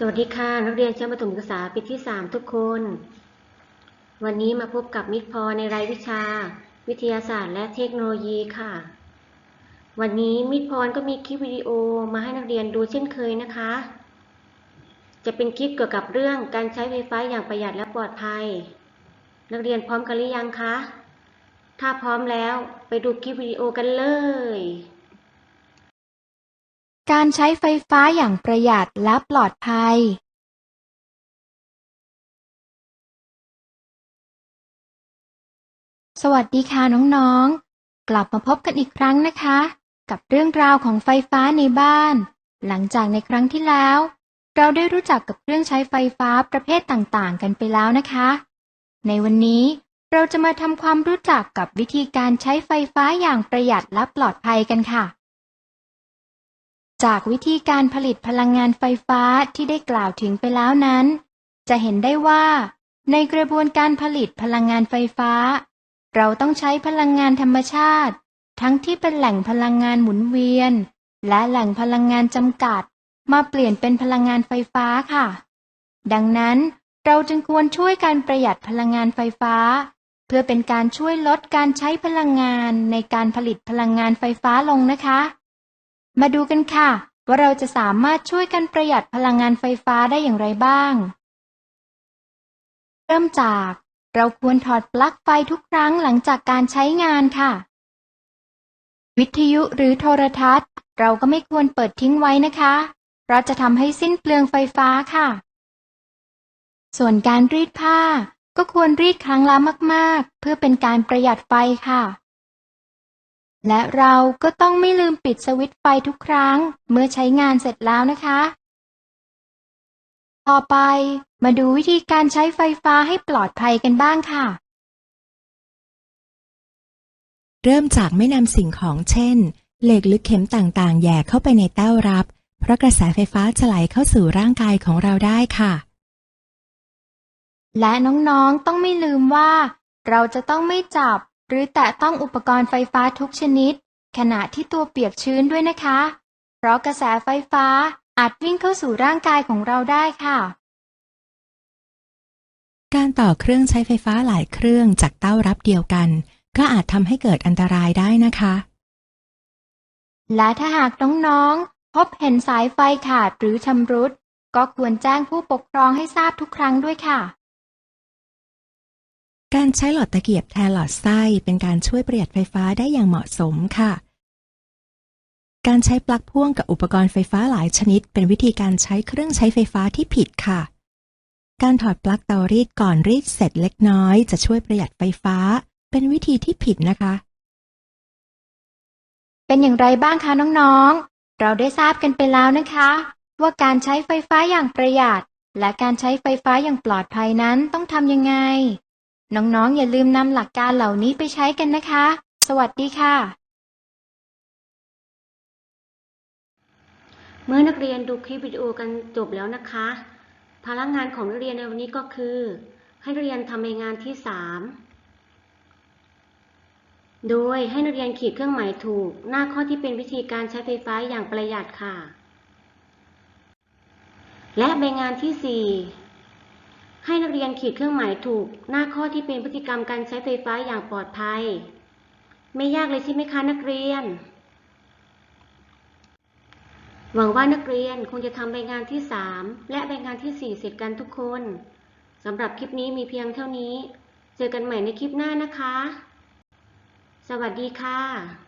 สวัสดีค่ะ นักเรียนชั้นประถมศึกษาปีที่ 3 ทุกคน วันนี้มาพบกับมิตรพรในรายวิชา วิทยาศาสตร์และเทคโนโลยีค่ะ วันนี้มิตรพรก็มีคลิปวิดีโอมาให้นักเรียนดูเช่นเคยนะคะ จะเป็นคลิปเกี่ยวกับเรื่องการใช้ไฟฟ้าอย่างประหยัดและปลอดภัย นักเรียนพร้อมกันหรือยังคะ ถ้าพร้อมแล้วไปดูคลิปวิดีโอกันเลย การใช้ไฟฟ้าอย่างประหยัดและปลอดภัยสวัสดีค่ะน้องๆ กลับมาพบกันอีกครั้งนะคะ กับเรื่องราวของไฟฟ้าในบ้าน หลังจากในครั้งที่แล้ว เราได้รู้จักกับเครื่องใช้ไฟฟ้าประเภทต่างๆ กันไปแล้วนะคะ ในวันนี้เราจะมาทำความรู้จักกับวิธีการใช้ไฟฟ้าอย่างประหยัดและปลอดภัยกันค่ะ จากวิธีการผลิตพลังงานไฟฟ้าที่ได้กล่าวถึงไปแล้วนั้น จะเห็นได้ว่า ในกระบวนการผลิตพลังงานไฟฟ้า เราต้องใช้พลังงานธรรมชาติ ทั้งที่เป็นแหล่งพลังงานหมุนเวียน และแหล่งพลังงานจำกัด มาเปลี่ยนเป็นพลังงานไฟฟ้าค่ะ ดังนั้นเราจึงควรช่วยการประหยัดพลังงานไฟฟ้า เพื่อเป็นการช่วยลดการใช้พลังงานในการผลิตพลังงานไฟฟ้าลงนะคะ มาดูกันค่ะ ว่าเราจะสามารถช่วยกันประหยัดพลังงานไฟฟ้าได้อย่างไรบ้าง เริ่มจาก เราควรถอดปลั๊กไฟทุกครั้งหลังจากการใช้งานค่ะ วิทยุหรือโทรทัศน์ เราก็ไม่ควรเปิดทิ้งไว้นะคะ เพราะจะทำให้สิ้นเปลืองไฟฟ้าค่ะ ส่วนการรีดผ้า ก็ควรรีดครั้งละมาก ๆ เพื่อเป็นการประหยัดไฟค่ะ และเราก็ต้องไม่ลืมปิดสวิตช์ไฟทุกครั้ง เมื่อใช้งานเสร็จแล้วนะคะ ต่อไปมาดูวิธีการใช้ไฟฟ้าให้ปลอดภัยกันบ้างค่ะ เริ่มจากไม่นำสิ่งของเช่น เหล็กหรือเข็มต่างๆแหย่เข้าไปในเต้ารับ เพราะกระแสไฟฟ้าจะไหลเข้าสู่ร่างกายของเราได้ค่ะ และน้องๆต้องไม่ลืมว่า เราจะต้องไม่จับ หรือแตะต้องอุปกรณ์ไฟฟ้าทุกชนิด ขณะที่ตัวเปียกชื้นด้วยนะคะ เพราะกระแสไฟฟ้าอาจวิ่งเข้าสู่ร่างกายของเราได้ค่ะ การต่อเครื่องใช้ไฟฟ้าหลายเครื่องจากเต้ารับเดียวกัน ก็อาจทำให้เกิดอันตรายได้นะคะ และถ้าหากน้องๆพบเห็นสายไฟขาดหรือชำรุด ก็ควรแจ้งผู้ปกครองให้ทราบทุกครั้งด้วยค่ะ การใช้หลอดตะเกียบแทนหลอดไส้เป็นการช่วยประหยัดไฟฟ้าได้อย่างเหมาะสมค่ะ การใช้ปลั๊กพ่วงกับอุปกรณ์ไฟฟ้าหลายชนิด เป็นวิธีการใช้เครื่องใช้ไฟฟ้าที่ผิดค่ะ การถอดปลั๊กเตารีดก่อนรีดเสร็จเล็กน้อยจะช่วยประหยัดไฟฟ้า เป็นวิธีที่ผิดนะคะ เป็นอย่างไรบ้างคะน้องๆ เราได้ทราบกันไปแล้วนะคะ ว่าการใช้ไฟฟ้าอย่างประหยัด และการใช้ไฟฟ้าอย่างปลอดภัยนั้นต้องทำยังไง น้องๆ อย่าลืมนำหลักการเหล่านี้ไปใช้กันนะคะ สวัสดีค่ะ เมื่อนักเรียนดูคลิปวิดีโอกันจบแล้วนะคะ ภาระงานของนักเรียนในวันนี้ก็คือ ให้นักเรียนทำในงานที่ 3 โดยให้นักเรียนขีดเครื่องหมายถูก หน้าข้อที่เป็นวิธีการใช้ไฟฟ้าอย่างประหยัดค่ะ และใบงานที่ 4 ให้นักเรียนขีดเครื่องหมายถูก หน้าข้อที่เป็นพฤติกรรมการใช้ไฟฟ้าอย่างปลอดภัย ไม่ยากเลยใช่ไหมคะนักเรียน หวังว่านักเรียนคงจะทำใบงานที่ 3 และใบงานที่ 4 เสร็จกันทุกคนสำหรับคลิปนี้มีเพียงเท่านี้ เจอกันใหม่ในคลิปหน้านะคะ สวัสดีค่ะ